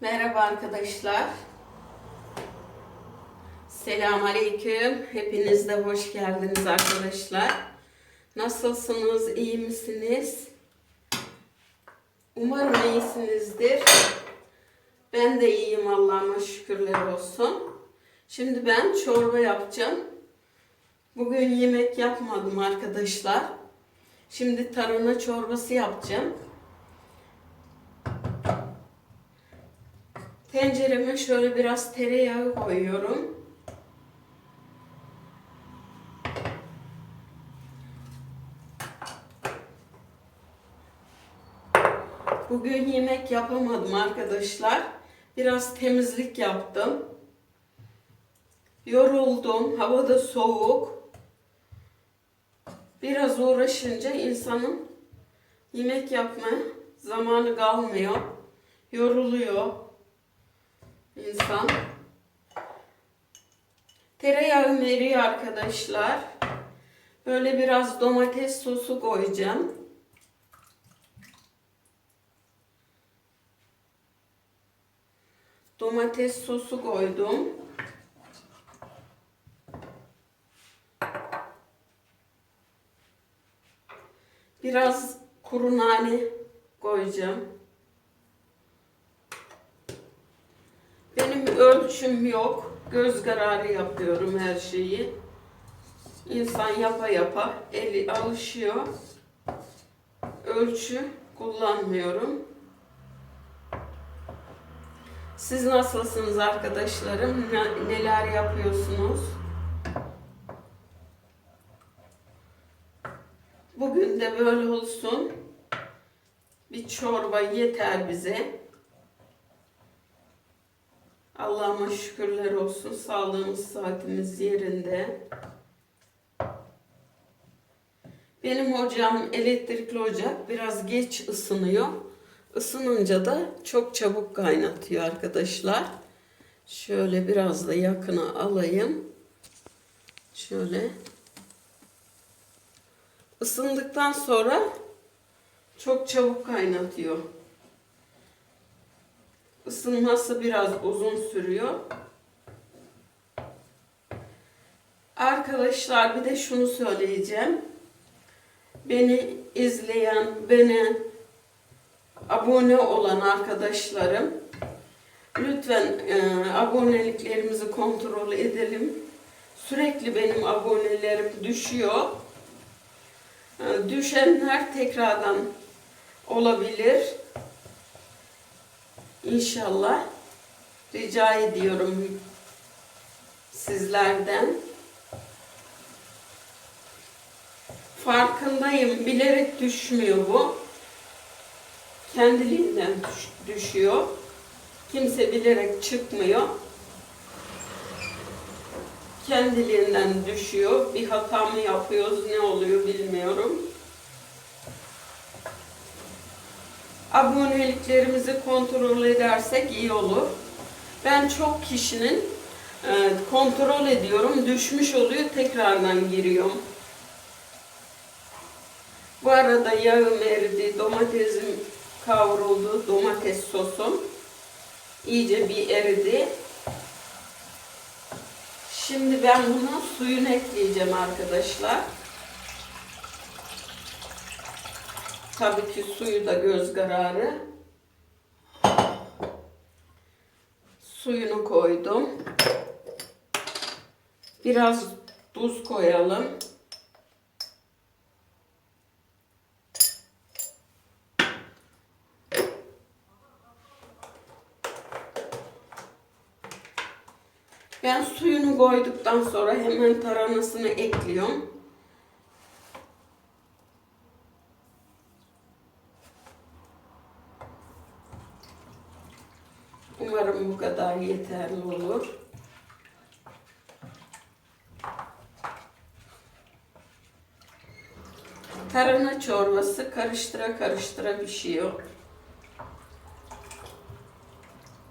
Merhaba arkadaşlar. Selamünaleyküm. Hepiniz de hoş geldiniz arkadaşlar. Nasılsınız? İyi misiniz? Umarım iyisinizdir. Ben de iyiyim Allah'ıma şükürler olsun. Şimdi ben çorba yapacağım. Bugün yemek yapmadım arkadaşlar. Şimdi tarhana çorbası yapacağım. Tencereme şöyle biraz tereyağı koyuyorum. Bugün yemek yapamadım arkadaşlar. Biraz temizlik yaptım. Yoruldum. Havada soğuk. Biraz uğraşınca insanın yemek yapma zamanı kalmıyor. Yoruluyor insan. Tereyağım eriyor arkadaşlar. Böyle biraz domates sosu koyacağım. Domates sosu koydum. Biraz kuru nane koyacağım. Benim ölçüm yok. Göz kararı yapıyorum her şeyi. İnsan yapa yapa eli alışıyor. Ölçü kullanmıyorum. Siz nasılsınız arkadaşlarım? Ne- Neler yapıyorsunuz? Bugün de böyle olsun. Bir çorba yeter bize. Allah'ıma şükürler olsun. Sağlığımız, saatimiz yerinde. Benim ocağım elektrikli ocak. Biraz geç ısınıyor. Isınınca da çok çabuk kaynatıyor arkadaşlar. Şöyle biraz da yakına alayım. Şöyle. Isındıktan sonra çok çabuk kaynatıyor. Isınması biraz uzun sürüyor. Arkadaşlar bir de şunu söyleyeceğim. Beni izleyen, beni abone olan arkadaşlarım lütfen e, aboneliklerimizi kontrol edelim. Sürekli benim abonelerim düşüyor. E, düşenler tekrardan olabilir. İnşallah rica ediyorum sizlerden. Farkındayım. Bilerek düşmüyor bu. Kendiliğinden düş- düşüyor. Kimse bilerek çıkmıyor. Kendiliğinden düşüyor. Bir hata mı yapıyoruz, ne oluyor bilmiyorum. Aboneliklerimizi kontrol edersek iyi olur. Ben çok kişinin e, kontrol ediyorum. Düşmüş oluyor. Tekrardan giriyorum. Bu arada yağım eridi. Domatesim kavruldu. Domates sosum iyice bir eridi. Şimdi ben bunu suyunu ekleyeceğim arkadaşlar. Tabii ki suyu da göz kararı. Suyunu koydum. Biraz tuz koyalım. Ben suyunu koyduktan sonra hemen taranasını ekliyorum. Umarım bu kadar yeterli olur. Tarhana çorbası karıştıra karıştıra pişiyor.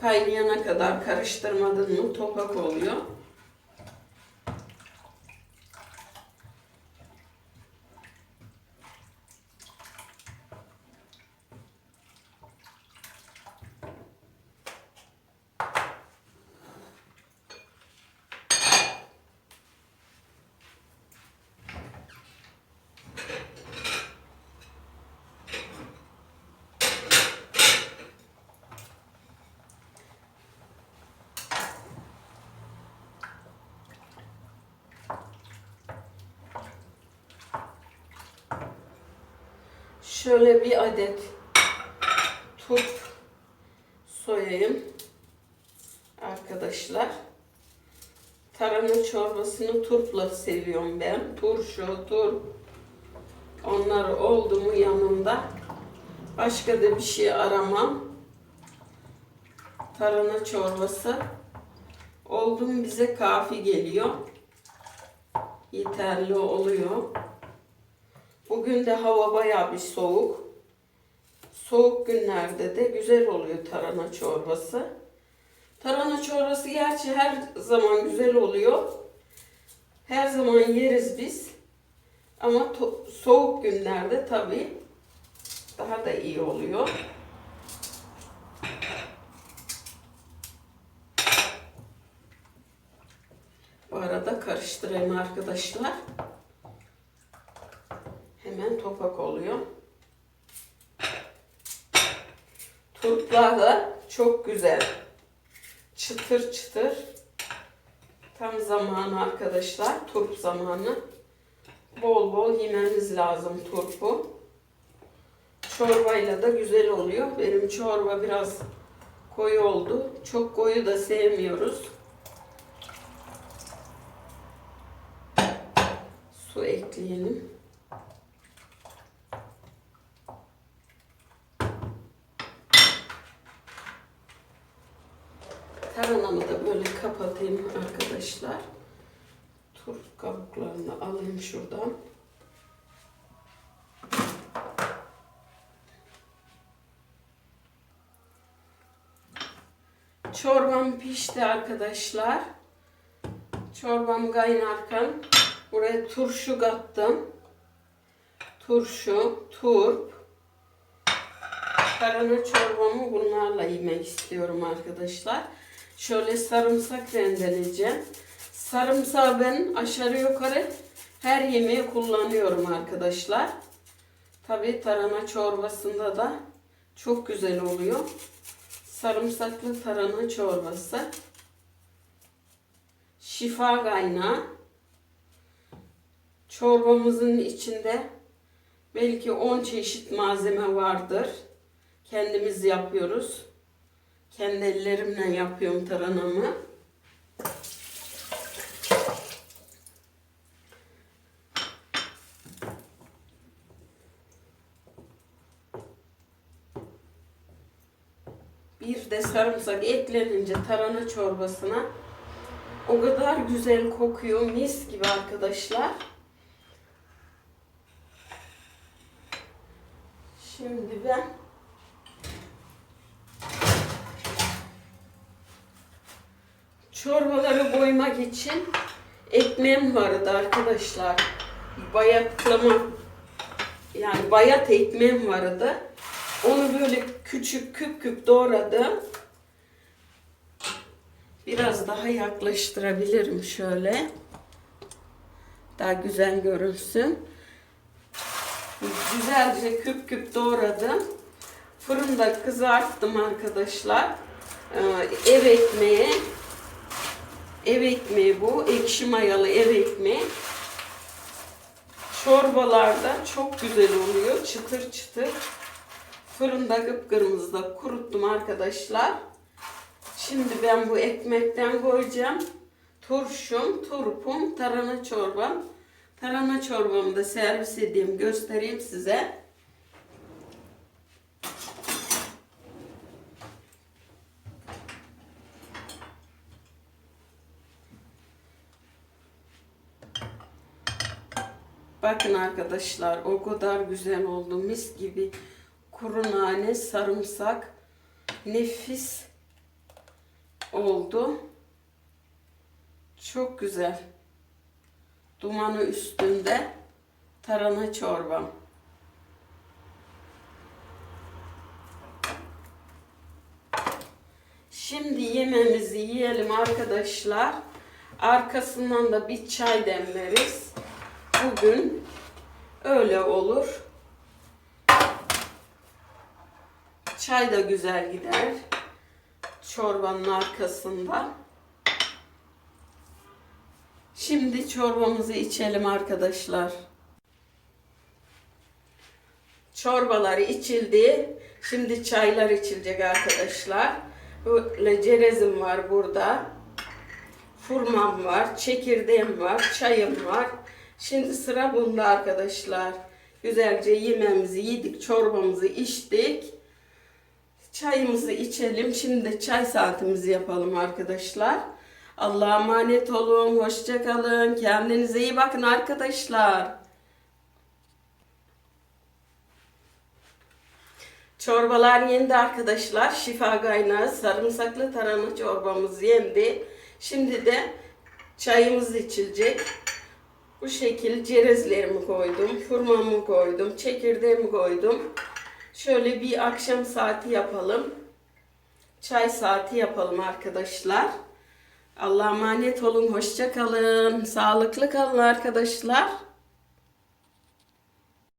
Kaynayana kadar karıştırmadın mı topak oluyor. Şöyle bir adet turp soyayım arkadaşlar. Tarhana çorbasını turpla seviyorum ben. Turşu, turp. Onlar oldu mu yanında başka da bir şey aramam. Tarhana çorbası oldu mu bize kafi geliyor. Yeterli oluyor. Bugün de hava bayağı bir soğuk. Soğuk günlerde de güzel oluyor tarhana çorbası. Tarhana çorbası gerçi her zaman güzel oluyor. Her zaman yeriz biz. Ama soğuk günlerde tabii daha da iyi oluyor. Bu arada karıştırayım arkadaşlar. Hemen topak oluyor. Turplar da çok güzel. Çıtır çıtır. Tam zamanı arkadaşlar. Turp zamanı. Bol bol yememiz lazım turpu. Çorbayla da güzel oluyor. Benim çorba biraz koyu oldu. Çok koyu da sevmiyoruz. Su ekleyelim. Tarhanamı da böyle kapatayım arkadaşlar. Turp kabuklarını alayım şuradan. Çorbam pişti arkadaşlar. Çorbam kaynarken buraya turşu kattım. Turşu, turp. Tarhana çorbamı bunlarla yemek istiyorum arkadaşlar. Şöyle sarımsak rendeleyeceğim. Sarımsağı ben aşağı yukarı her yemeğe kullanıyorum arkadaşlar. Tabi tarhana çorbasında da çok güzel oluyor. Sarımsaklı tarhana çorbası. Şifa kaynağı. Çorbamızın içinde belki 10 çeşit malzeme vardır. Kendimiz yapıyoruz. Kendi ellerimle yapıyorum taranamı. Bir de sarımsak eklenince tarhana çorbasına o kadar güzel kokuyor mis gibi arkadaşlar. Şimdi ben çorbaları koymak için ekmeğim vardı arkadaşlar. Bayatlama yani bayat ekmeğim vardı. Onu böyle küçük küp küp doğradım. Biraz daha yaklaştırabilirim şöyle. Daha güzel görünsün. Güzelce küp küp doğradım. Fırında kızarttım arkadaşlar. Ee, ev ekmeği. Ev ekmeği bu. Ekşi mayalı ev ekmeği. Çorbalarda çok güzel oluyor. Çıtır çıtır. Fırında kıpkırmızı kuruttum arkadaşlar. Şimdi ben bu ekmekten koyacağım. Turşum, turpum, tarhana çorbam. Tarhana çorbamı da servis edeyim, göstereyim size. Bakın arkadaşlar o kadar güzel oldu. Mis gibi kuru nane, sarımsak nefis oldu. Çok güzel. Dumanı üstünde tarhana çorbam. Şimdi yemeğimizi yiyelim arkadaşlar. Arkasından da bir çay demleriz. Bugün öyle olur. Çay da güzel gider. Çorbanın arkasında. Şimdi çorbamızı içelim arkadaşlar. Çorbaları içildi. Şimdi çaylar içilecek arkadaşlar. Böyle cerezim var burada. Furmam var, çekirdeğim var, çayım var. Şimdi sıra bunda arkadaşlar. Güzelce yemeğimizi yedik, çorbamızı içtik. Çayımızı içelim. Şimdi de çay saatimizi yapalım arkadaşlar. Allah'a emanet olun. Hoşça kalın. Kendinize iyi bakın arkadaşlar. Çorbalar yendi arkadaşlar. Şifa kaynağı sarımsaklı tarhana çorbamız yendi. Şimdi de çayımız içilecek. Bu şekil cerezlerimi koydum, fırmamı koydum, çekirdeğimi koydum. Şöyle bir akşam saati yapalım. Çay saati yapalım arkadaşlar. Allah'a emanet olun, hoşça kalın. Sağlıklı kalın arkadaşlar.